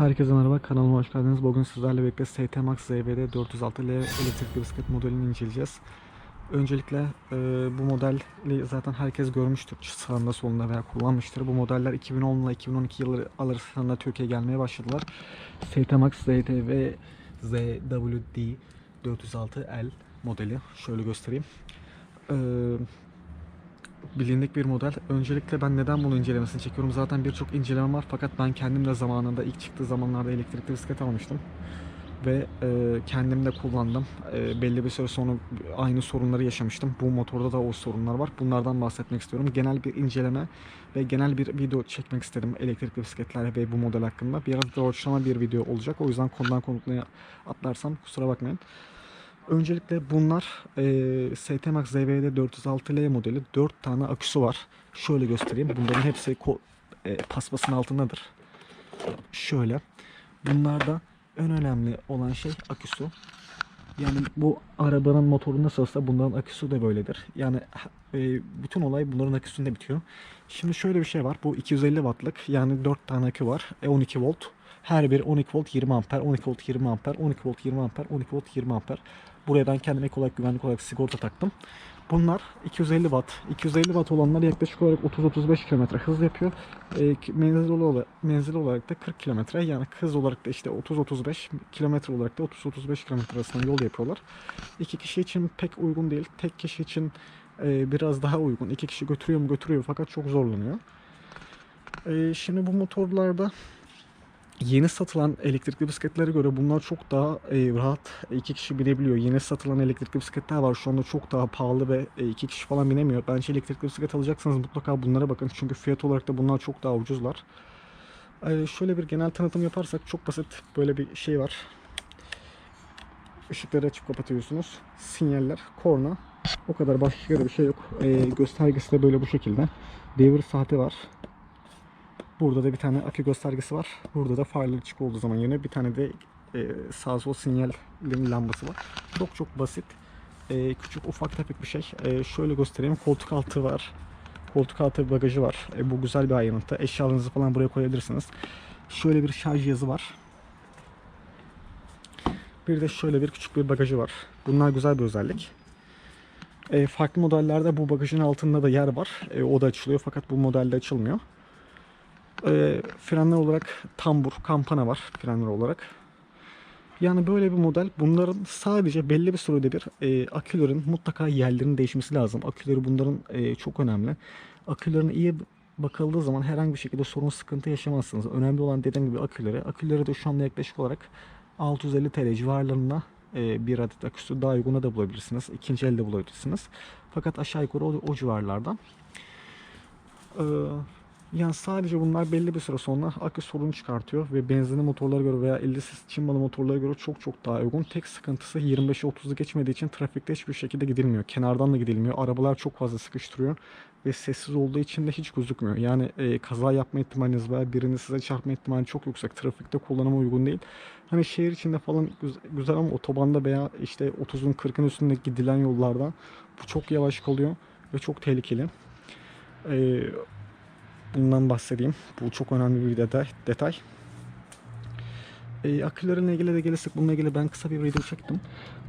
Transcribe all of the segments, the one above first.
Herkese merhaba, kanalıma hoş geldiniz. Bugün sizlerle birlikte ST Max ZVD 406L elektrikli bisiklet modelini inceleyeceğiz. Öncelikle e, bu modeli zaten herkes görmüştür sağında solunda veya kullanmıştır. Bu modeller 2010 ile 2012 yılları arasında Türkiye'ye gelmeye başladılar. ST Max ZTV ZWD 406L modeli. Şöyle göstereyim. Eee bilindik bir model. Öncelikle ben neden bunu incelemesini çekiyorum? Zaten birçok inceleme var fakat ben kendim de zamanında ilk çıktığı zamanlarda elektrikli bisiklet almıştım. Ve e, kendim de kullandım. E, belli bir süre sonra aynı sorunları yaşamıştım. Bu motorda da o sorunlar var. Bunlardan bahsetmek istiyorum. Genel bir inceleme ve genel bir video çekmek istedim elektrikli bisikletler ve bu model hakkında. Biraz doğaçlama bir video olacak. O yüzden konudan konuya atlarsam kusura bakmayın. Öncelikle bunlar e, ST Max ZVD 406L modeli 4 tane aküsü var. Şöyle göstereyim. Bunların hepsi e, paspasın altındadır. Şöyle. Bunlarda en önemli olan şey aküsü. Yani bu arabanın motoru nasılsa bunların aküsü de böyledir. Yani e, bütün olay bunların aküsünde bitiyor. Şimdi şöyle bir şey var. Bu 250 wattlık yani 4 tane akü var. E 12 volt. Her biri 12 volt 20 amper, 12 volt 20 amper, 12 volt 20 amper, 12 volt 20 amper. Buraya ben kendime ek olarak güvenlik olarak sigorta taktım. Bunlar 250 watt. 250 watt olanlar yaklaşık olarak 30-35 km hız yapıyor. E, menzil, olarak, menzil olarak da 40 km. Yani hız olarak da işte 30-35 km olarak da 30-35 km arasında yol yapıyorlar. İki kişi için pek uygun değil. Tek kişi için e, biraz daha uygun. İki kişi götürüyor mu götürüyor fakat çok zorlanıyor. E, şimdi bu motorlarda yeni satılan elektrikli bisikletlere göre bunlar çok daha e, rahat iki kişi binebiliyor. Yeni satılan elektrikli bisikletler var şu anda çok daha pahalı ve e, iki kişi falan binemiyor. Bence elektrikli bisiklet alacaksanız mutlaka bunlara bakın. Çünkü fiyat olarak da bunlar çok daha ucuzlar. E, şöyle bir genel tanıtım yaparsak çok basit böyle bir şey var. Işıkları açıp kapatıyorsunuz. Sinyaller, korna. O kadar başka bir şey yok. E, göstergesi de böyle bu şekilde. Devir saati var. Burada da bir tane akü göstergesi var. Burada da farları açık olduğu zaman yine bir tane de e, sağ sol sinyal lambası var. Çok çok basit. E, küçük ufak tefek bir şey. E, şöyle göstereyim. Koltuk altı var. Koltuk altı bagajı var. E, bu güzel bir ayrıntı. Eşyalarınızı falan buraya koyabilirsiniz. Şöyle bir şarj cihazı var. Bir de şöyle bir küçük bir bagajı var. Bunlar güzel bir özellik. E, farklı modellerde bu bagajın altında da yer var. E, o da açılıyor fakat bu modelde açılmıyor. E, frenler olarak tambur, kampana var frenler olarak. Yani böyle bir model bunların sadece belli bir sürede bir e, akülerin mutlaka yerlerinin değişmesi lazım. Aküleri bunların e, çok önemli. Akülerine iyi bakıldığı zaman herhangi bir şekilde sorun sıkıntı yaşamazsınız. Önemli olan dediğim gibi aküleri. Aküleri de şu anda yaklaşık olarak 650 TL civarlarında e, bir adet aküsü daha uyguna da bulabilirsiniz. İkinci elde bulabilirsiniz. Fakat aşağı yukarı o, o civarlardan. Ee, yani sadece bunlar belli bir süre sonra akü sorunu çıkartıyor ve benzinli motorlara göre veya 50 cc çimbalı motorlara göre çok çok daha uygun. Tek sıkıntısı 25-30'u geçmediği için trafikte hiçbir şekilde gidilmiyor. Kenardan da gidilmiyor. Arabalar çok fazla sıkıştırıyor ve sessiz olduğu için de hiç gözükmüyor. Yani e, kaza yapma ihtimaliniz veya birinin size çarpma ihtimali çok yüksek. Trafikte kullanıma uygun değil. Hani şehir içinde falan güzel, ama otobanda veya işte 30'un 40'ın üstünde gidilen yollarda bu çok yavaş kalıyor ve çok tehlikeli. Ee, bundan bahsedeyim. Bu çok önemli bir detay. detay. E, akülerle ilgili de gelirsek bununla ilgili ben kısa bir video çektim.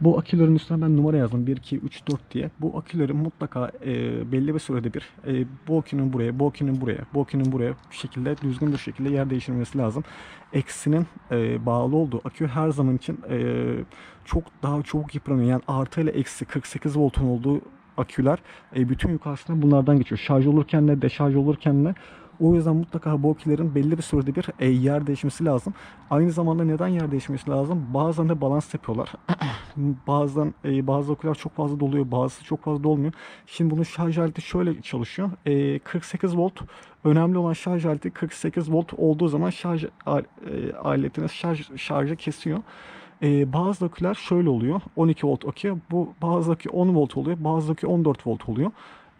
Bu akülerin üstüne ben numara yazdım. 1, 2, 3, 4 diye. Bu akülerin mutlaka e, belli bir sürede bir e, bu akünün buraya, bu akünün buraya, bu akünün buraya bir şekilde düzgün bir şekilde yer değiştirmesi lazım. Eksinin e, bağlı olduğu akü her zaman için e, çok daha çabuk yıpranıyor. Yani artı ile eksi 48 voltun olduğu aküler e, bütün yük aslında bunlardan geçiyor. Şarj olurken de deşarj olurken de o yüzden mutlaka bu akülerin belli bir sürede bir e, yer değişmesi lazım. Aynı zamanda neden yer değişmesi lazım? Bazen de balans yapıyorlar. Bazen e, bazı aküler çok fazla doluyor, bazısı çok fazla dolmuyor. Şimdi bunun şarj aleti şöyle çalışıyor. E, 48 volt önemli olan şarj aleti 48 volt olduğu zaman şarj e, aletiniz şarj şarjı kesiyor. Ee, bazı aküler şöyle oluyor. 12 volt akü. Bu bazı akü 10 volt oluyor. Bazı akü 14 volt oluyor.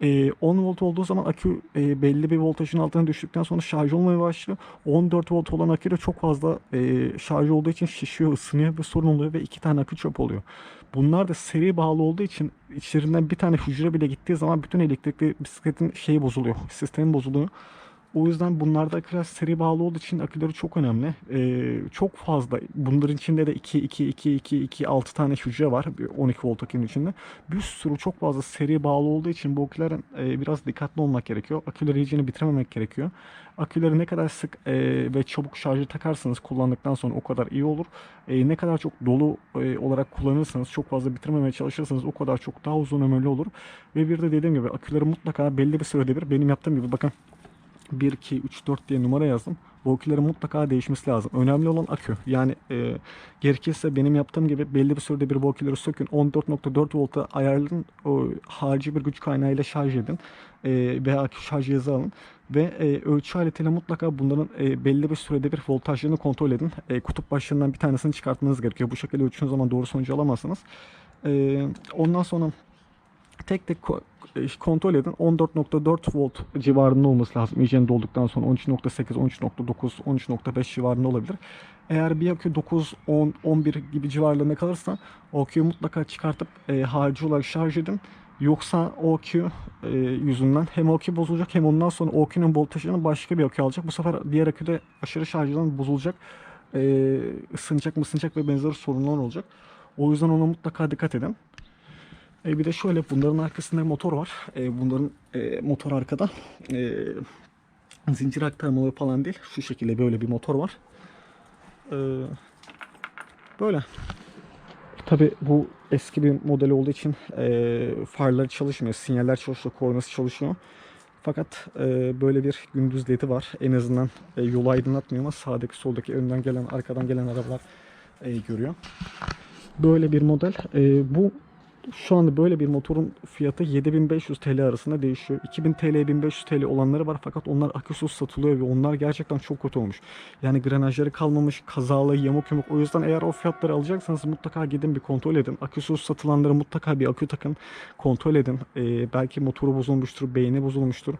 Ee, 10 volt olduğu zaman akü e, belli bir voltajın altına düştükten sonra şarj olmaya başlıyor. 14 volt olan akü de çok fazla e, şarj olduğu için şişiyor, ısınıyor ve sorun oluyor ve iki tane akü çöp oluyor. Bunlar da seri bağlı olduğu için içlerinden bir tane hücre bile gittiği zaman bütün elektrikli bisikletin şeyi bozuluyor, sistemi bozuluyor. O yüzden bunlarda aküler seri bağlı olduğu için aküleri çok önemli. Ee, çok fazla. Bunların içinde de 2, 2, 2, 2, 2, 6 tane hücre var. Bir 12 volt akünün içinde. Bir sürü çok fazla seri bağlı olduğu için bu akülerin e, biraz dikkatli olmak gerekiyor. Aküleri iyicini bitirememek gerekiyor. Aküleri ne kadar sık e, ve çabuk şarjı takarsanız kullandıktan sonra o kadar iyi olur. E, ne kadar çok dolu e, olarak kullanırsanız, çok fazla bitirmemeye çalışırsanız o kadar çok daha uzun ömürlü olur. Ve bir de dediğim gibi aküleri mutlaka belli bir sürede bir benim yaptığım gibi bakın 1, 2, 3, 4 diye numara yazdım. Bu mutlaka değişmesi lazım. Önemli olan akü. Yani e, gerekirse benim yaptığım gibi belli bir sürede bir bu sökün. 14.4 volta ayarlayın. O harici bir güç kaynağıyla şarj edin. E, veya akü şarj cihazı alın. Ve e, ölçü aletiyle mutlaka bunların e, belli bir sürede bir voltajlarını kontrol edin. E, kutup başlarından bir tanesini çıkartmanız gerekiyor. Bu şekilde ölçtüğünüz zaman doğru sonucu alamazsınız. E, ondan sonra tek tek kontrol edin. 14.4 volt civarında olması lazım. İyice dolduktan sonra 13.8, 13.9, 13.5 civarında olabilir. Eğer bir akü 9, 10, 11 gibi civarlarında kalırsa o aküyü mutlaka çıkartıp e, harici olarak şarj edin. Yoksa o akü e, yüzünden hem o akü bozulacak hem ondan sonra o akünün voltajını başka bir akü alacak. Bu sefer diğer aküde aşırı şarjdan bozulacak. E, ısınacak mısınacak ve benzeri sorunlar olacak. O yüzden ona mutlaka dikkat edin. E, bir de şöyle bunların arkasında motor var. E, bunların e, motor arkada. E, zincir aktarmaları falan değil. Şu şekilde böyle bir motor var. E, böyle. Tabi bu eski bir model olduğu için e, farları çalışmıyor. Sinyaller çalışıyor, kornası çalışıyor. Fakat e, böyle bir gündüz ledi var. En azından e, yolu aydınlatmıyor ama sağdaki soldaki önden gelen arkadan gelen arabalar e, görüyor. Böyle bir model. E, bu şu anda böyle bir motorun fiyatı 7500 TL arasında değişiyor. 2000 TL 1500 TL olanları var fakat onlar aküsüz satılıyor ve onlar gerçekten çok kötü olmuş. Yani granajları kalmamış, kazalı, yamuk yumuk. O yüzden eğer o fiyatları alacaksanız mutlaka gidin bir kontrol edin. Aküsüz satılanları mutlaka bir akü takın, kontrol edin. Ee, belki motoru bozulmuştur, beyni bozulmuştur.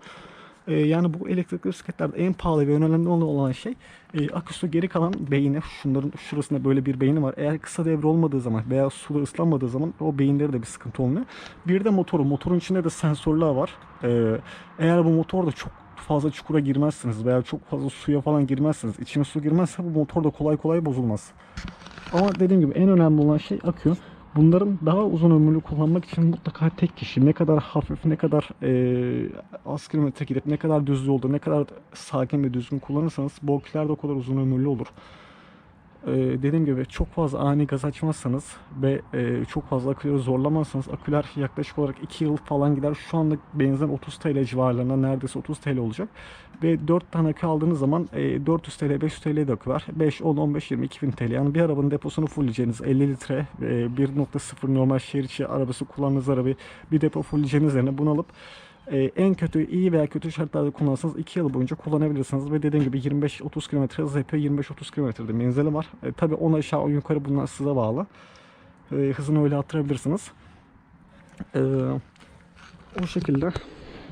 Ee, yani bu elektrikli bisikletlerde en pahalı ve önemli olan şey e, aküsü geri kalan beyni. Şunların şurasında böyle bir beyni var. Eğer kısa devre olmadığı zaman veya suda ıslanmadığı zaman o beyinleri de bir sıkıntı olmuyor. Bir de motoru. Motorun içinde de sensörler var. Ee, eğer bu motor da çok fazla çukura girmezsiniz veya çok fazla suya falan girmezsiniz. İçine su girmezse bu motor da kolay kolay bozulmaz. Ama dediğim gibi en önemli olan şey akü. Bunların daha uzun ömürlü kullanmak için mutlaka tek kişi ne kadar hafif, ne kadar e, az kilometre gidip, ne kadar düz yolda, ne kadar sakin ve düzgün kullanırsanız bu o kadar uzun ömürlü olur. E, dediğim gibi çok fazla ani gaz açmazsanız ve e, çok fazla aküleri zorlamazsanız aküler yaklaşık olarak 2 yıl falan gider. Şu anda benzin 30 TL civarlarında neredeyse 30 TL olacak. Ve 4 tane akü aldığınız zaman e, 400 TL, 500 TL de akü var. 5, 10, 15, 20, 2000 TL. Yani bir arabanın deposunu fullleyeceğiniz 50 litre e, 1.0 normal şehir içi arabası kullandığınız arabayı bir depo fullleyeceğiniz yerine bunu alıp e, en kötü iyi veya kötü şartlarda kullanırsanız 2 yıl boyunca kullanabilirsiniz ve dediğim gibi 25-30 km hız yapıyor 25-30 km'de menzili var. E, Tabi on aşağı on yukarı bunlar size bağlı. E, hızını öyle arttırabilirsiniz. E, o şekilde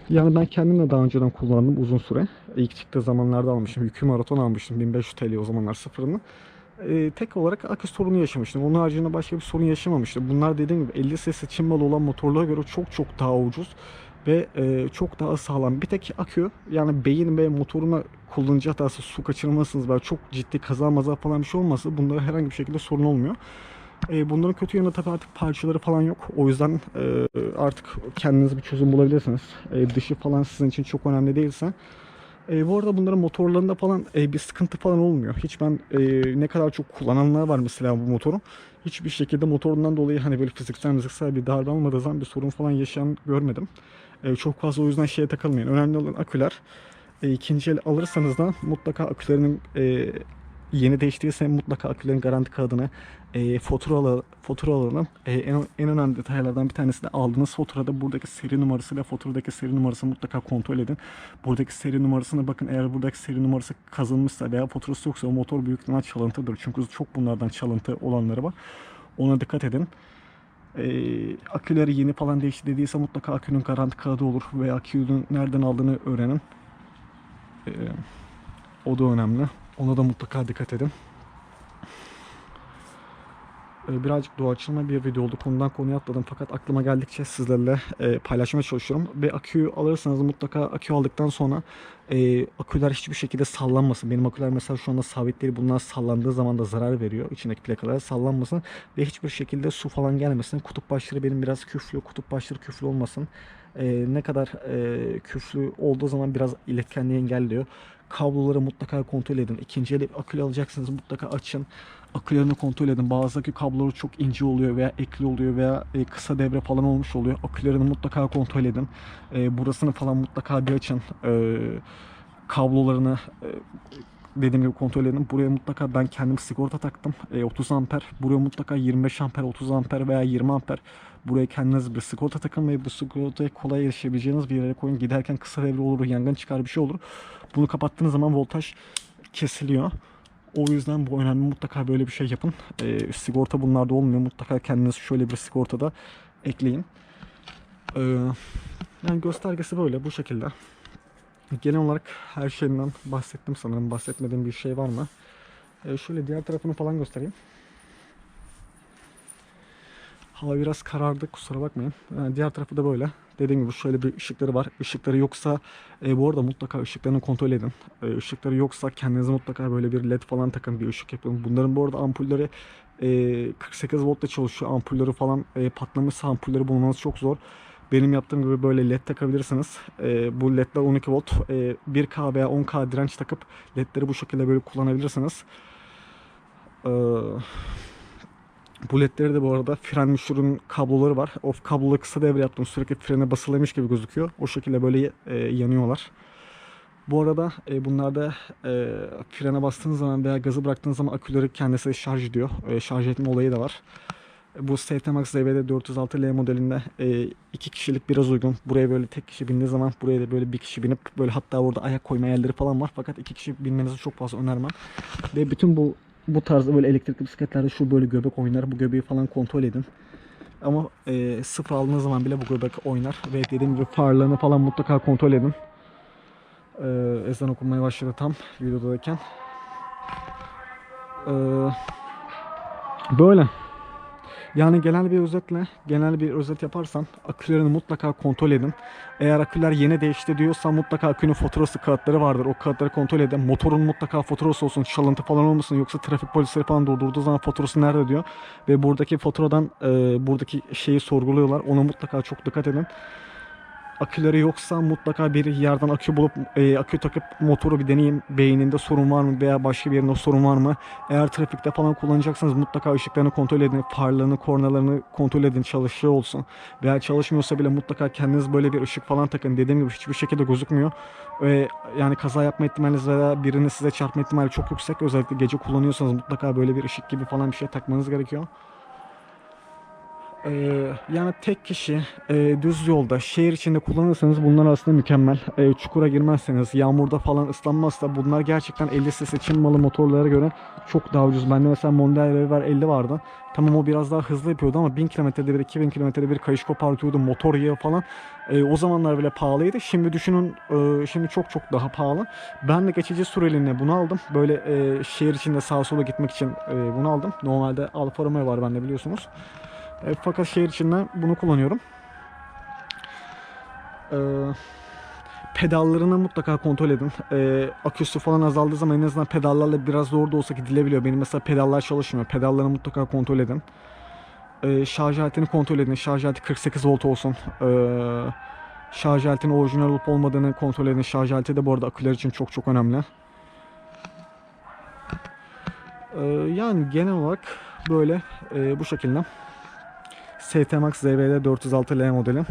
yani ben kendim de daha önceden kullandım uzun süre. İlk çıktığı zamanlarda almıştım. Yükü maraton almıştım 1500 TL o zamanlar sıfırını. E, tek olarak akü sorunu yaşamıştım. Onun haricinde başka bir sorun yaşamamıştım. Bunlar dediğim gibi 50 cc Çin malı olan motorlara göre çok çok daha ucuz ve e, çok daha sağlam. Bir tek akü yani beyin ve motoruna kullanıcı hatası su kaçırmasınız veya çok ciddi kaza maza falan bir şey olmasa bunda herhangi bir şekilde sorun olmuyor. E, bunların kötü yanı tabii artık parçaları falan yok. O yüzden e, artık kendiniz bir çözüm bulabilirsiniz. E, dışı falan sizin için çok önemli değilse. E, bu arada bunların motorlarında falan e, bir sıkıntı falan olmuyor. Hiç ben e, ne kadar çok kullananlar var mesela bu motoru. Hiçbir şekilde motorundan dolayı hani böyle fiziksel fiziksel bir darbe almadığı zaman bir sorun falan yaşayan görmedim. E, çok fazla o yüzden şeye takılmayın. Önemli olan aküler. E, ikinci el alırsanız da mutlaka akülerinin e, yeni değiştiyse mutlaka akülerin garanti kağıdını e, faturalı faturalarını e, en, en önemli detaylardan bir tanesi de aldığınız faturada buradaki seri numarasıyla faturadaki seri numarasını mutlaka kontrol edin. Buradaki seri numarasına bakın eğer buradaki seri numarası kazınmışsa veya faturası yoksa o motor büyük ihtimal çalıntıdır. Çünkü çok bunlardan çalıntı olanları var. Ona dikkat edin. E, aküleri yeni falan değişti dediyse mutlaka akünün garanti kağıdı olur veya akünün nereden aldığını öğrenin. E, o da önemli. Ona da mutlaka dikkat edin. e, birazcık doğaçlama bir video oldu. Konudan konuya atladım fakat aklıma geldikçe sizlerle e, paylaşmaya çalışıyorum. Ve aküyü alırsanız mutlaka akü aldıktan sonra e, aküler hiçbir şekilde sallanmasın. Benim aküler mesela şu anda sabit değil. Bunlar sallandığı zaman da zarar veriyor. İçindeki plakalar sallanmasın ve hiçbir şekilde su falan gelmesin. Kutup başları benim biraz küflü. Kutup başları küflü olmasın. E, ne kadar e, küflü olduğu zaman biraz iletkenliği engelliyor. Kabloları mutlaka kontrol edin. İkinci el akülü alacaksınız mutlaka açın. Akülerini kontrol edin. Bazı akü kabloları çok ince oluyor veya ekli oluyor veya e, kısa devre falan olmuş oluyor. Akülerini mutlaka kontrol edin. E, burasını falan mutlaka bir açın. E, kablolarını dediğim gibi kontrol edin. Buraya mutlaka ben kendim sigorta taktım. E, 30 amper. Buraya mutlaka 25 amper, 30 amper veya 20 amper. Buraya kendiniz bir sigorta takın ve bu sigortaya kolay erişebileceğiniz bir yere koyun. Giderken kısa devre olur, yangın çıkar bir şey olur. Bunu kapattığınız zaman voltaj kesiliyor. O yüzden bu önemli. Mutlaka böyle bir şey yapın. E, sigorta bunlarda olmuyor. Mutlaka kendiniz şöyle bir sigortada ekleyin. E, yani göstergesi böyle bu şekilde. Genel olarak her şeyinden bahsettim sanırım. Bahsetmediğim bir şey var mı? E, şöyle diğer tarafını falan göstereyim. Hava biraz karardı kusura bakmayın. E, diğer tarafı da böyle. Dediğim gibi şöyle bir ışıkları var. Işıkları yoksa e, bu arada mutlaka ışıklarını kontrol edin. E, ışıkları yoksa kendinize mutlaka böyle bir led falan takın bir ışık yapın. Bunların bu arada ampulleri e, 48 voltta çalışıyor. Ampulleri falan e, patlamışsa ampulleri bulmanız çok zor. Benim yaptığım gibi böyle led takabilirsiniz. E, bu ledler 12 volt. E, 1K veya 10K direnç takıp ledleri bu şekilde böyle kullanabilirsiniz. E, bu ledleri de bu arada fren müşürün kabloları var. O kabloları kısa devre yaptım. Sürekli frene basılıymış gibi gözüküyor. O şekilde böyle e, yanıyorlar. Bu arada e, bunlarda e, frene bastığınız zaman veya gazı bıraktığınız zaman aküleri kendisi şarj ediyor. E, şarj etme olayı da var. Bu ST Max ZBD 406L modelinde e, iki kişilik biraz uygun. Buraya böyle tek kişi bindiği zaman buraya da böyle bir kişi binip böyle hatta orada ayak koyma yerleri falan var. Fakat iki kişi binmenizi çok fazla önermem. Ve bütün bu bu tarzda böyle elektrikli bisikletlerde şu böyle göbek oynar. Bu göbeği falan kontrol edin. Ama e, sıfır aldığınız zaman bile bu göbek oynar. Ve dediğim gibi farlarını falan mutlaka kontrol edin. E, ezan okunmaya başladı tam videodayken. E, böyle. Yani genel bir özetle, genel bir özet yaparsan akülerini mutlaka kontrol edin. Eğer aküler yeni değişti diyorsan mutlaka akünün faturası kağıtları vardır. O kağıtları kontrol edin. Motorun mutlaka faturası olsun, çalıntı falan olmasın yoksa trafik polisleri falan durdurduğu zaman faturası nerede diyor. Ve buradaki faturadan e, buradaki şeyi sorguluyorlar. Ona mutlaka çok dikkat edin. Aküleri yoksa mutlaka bir yerden akü bulup e, akü takıp motoru bir deneyin. Beyninde sorun var mı veya başka bir yerinde sorun var mı? Eğer trafikte falan kullanacaksanız mutlaka ışıklarını kontrol edin. Farlarını, kornalarını kontrol edin. Çalışıyor olsun. Veya çalışmıyorsa bile mutlaka kendiniz böyle bir ışık falan takın. Dediğim gibi hiçbir şekilde gözükmüyor. Ve yani kaza yapma ihtimaliniz veya birinin size çarpma ihtimali çok yüksek. Özellikle gece kullanıyorsanız mutlaka böyle bir ışık gibi falan bir şey takmanız gerekiyor. Ee, yani tek kişi e, düz yolda şehir içinde kullanırsanız bunlar aslında mükemmel. E, çukura girmezseniz, yağmurda falan ıslanmazsa bunlar gerçekten 50 cc Çin malı motorlara göre çok daha ucuz. Bende mesela Mondeo Rever 50 vardı. Tamam o biraz daha hızlı yapıyordu ama 1000 kilometrede bir 2000 kilometrede bir kayış kopartıyordu motor yağı falan. E, o zamanlar bile pahalıydı. Şimdi düşünün e, şimdi çok çok daha pahalı. Ben de geçici süreliğine bunu aldım. Böyle e, şehir içinde sağa sola gitmek için e, bunu aldım. Normalde Alfa Romeo var bende biliyorsunuz. E, fakat şehir içinde bunu kullanıyorum. E, pedallarını mutlaka kontrol edin. E, aküsü falan azaldığı zaman en azından pedallarla biraz zor da olsa gidilebiliyor. Benim mesela pedallar çalışmıyor. Pedallarını mutlaka kontrol edin. E, şarj aletini kontrol edin. Şarj aleti 48 volt olsun. E, şarj aletinin orijinal olup olmadığını kontrol edin. Şarj aleti de bu arada aküler için çok çok önemli. E, yani genel olarak böyle e, bu şekilde. ST Max ZVD 406L modeli.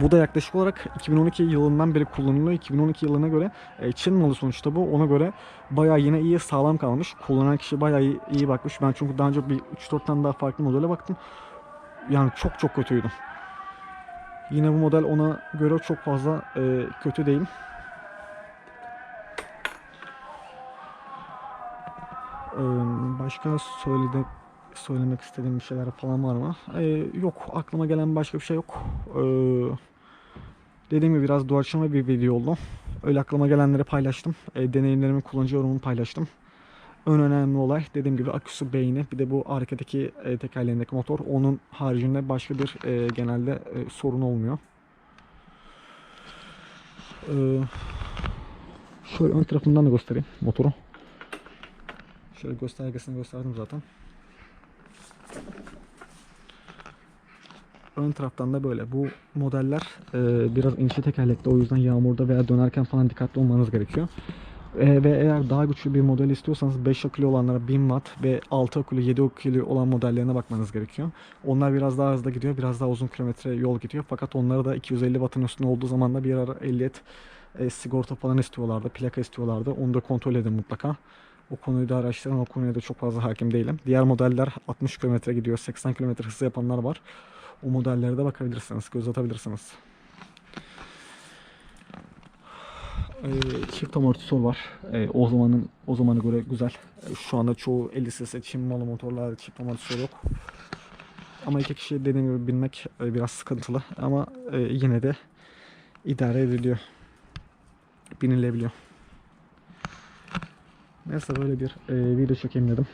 Bu da yaklaşık olarak 2012 yılından beri kullanılıyor. 2012 yılına göre e, Çin malı sonuçta bu. Ona göre bayağı yine iyi sağlam kalmış. Kullanan kişi bayağı iyi, bakmış. Ben çünkü daha önce bir 3-4 tane daha farklı modele baktım. Yani çok çok kötüydü. Yine bu model ona göre çok fazla e, kötü değil. Başka söyledi söylemek istediğim bir şeyler falan var mı? Ee, yok aklıma gelen başka bir şey yok. Ee, dediğim gibi biraz doğaçlama bir video oldu. Öyle aklıma gelenleri paylaştım. Ee, deneyimlerimi kullanıcı yorumumu paylaştım. ön önemli olay dediğim gibi aküsü beyni bir de bu arkadaki e, tekerleğindeki motor onun haricinde başka bir e, genelde e, sorun olmuyor. Ee, şöyle ön tarafından da göstereyim motoru. Şöyle göstergesini gösterdim zaten. Ön taraftan da böyle. Bu modeller e, biraz ince tekerlekli o yüzden yağmurda veya dönerken falan dikkatli olmanız gerekiyor. E, ve eğer daha güçlü bir model istiyorsanız 5 akülü olanlara 1000 watt ve 6 akülü 7 akülü olan modellerine bakmanız gerekiyor. Onlar biraz daha hızlı gidiyor, biraz daha uzun kilometre yol gidiyor. Fakat onları da 250 wattın üstünde olduğu zaman da bir ara ehliyet e, sigorta falan istiyorlardı, plaka istiyorlardı. Onu da kontrol edin mutlaka. O konuyu da araştırın. O konuya da çok fazla hakim değilim. Diğer modeller 60 km gidiyor, 80 km hızlı yapanlar var. O modellere de bakabilirsiniz, göz atabilirsiniz. Ee, çift amortisör var. Ee, o zamanın o zamana göre güzel. Ee, şu anda çoğu 50 cc Çin malı motorlarda çift amortisör yok. Ama iki kişi dediğim gibi binmek e, biraz sıkıntılı ama e, yine de idare ediliyor. Binilebiliyor. Neyse böyle bir e, video çekeyim dedim.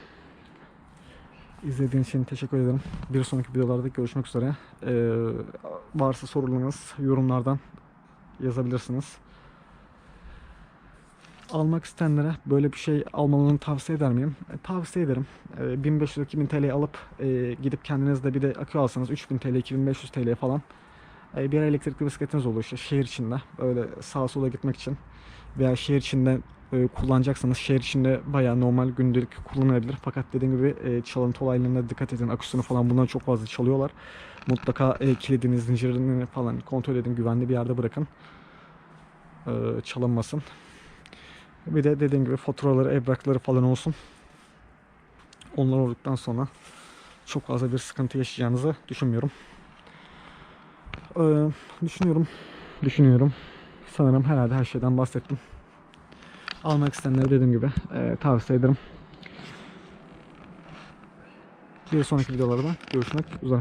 İzlediğiniz için teşekkür ederim. Bir sonraki videolarda görüşmek üzere. Ee, varsa sorularınız yorumlardan yazabilirsiniz. Almak isteyenlere böyle bir şey almalarını tavsiye eder miyim? E, tavsiye ederim. E, 1500-2000 TL alıp e, gidip kendiniz de bir de akü alsanız 3000 TL, 2500 TL falan e, bir elektrikli bisikletiniz olur işte şehir içinde. Böyle sağa sola gitmek için veya şehir içinde e, kullanacaksanız şehir içinde bayağı normal gündelik kullanılabilir. Fakat dediğim gibi e, çalıntı olaylarına dikkat edin. Aküsünü falan bundan çok fazla çalıyorlar. Mutlaka e, kilidini, zincirini falan kontrol edin. Güvenli bir yerde bırakın. E, çalınmasın. Bir de dediğim gibi faturaları, evrakları falan olsun. Onlar olduktan sonra çok fazla bir sıkıntı yaşayacağınızı düşünmüyorum. Ee, düşünüyorum. Düşünüyorum. Sanırım herhalde her şeyden bahsettim. Almak isteyenlere dediğim gibi e, tavsiye ederim. Bir sonraki videolarda görüşmek üzere.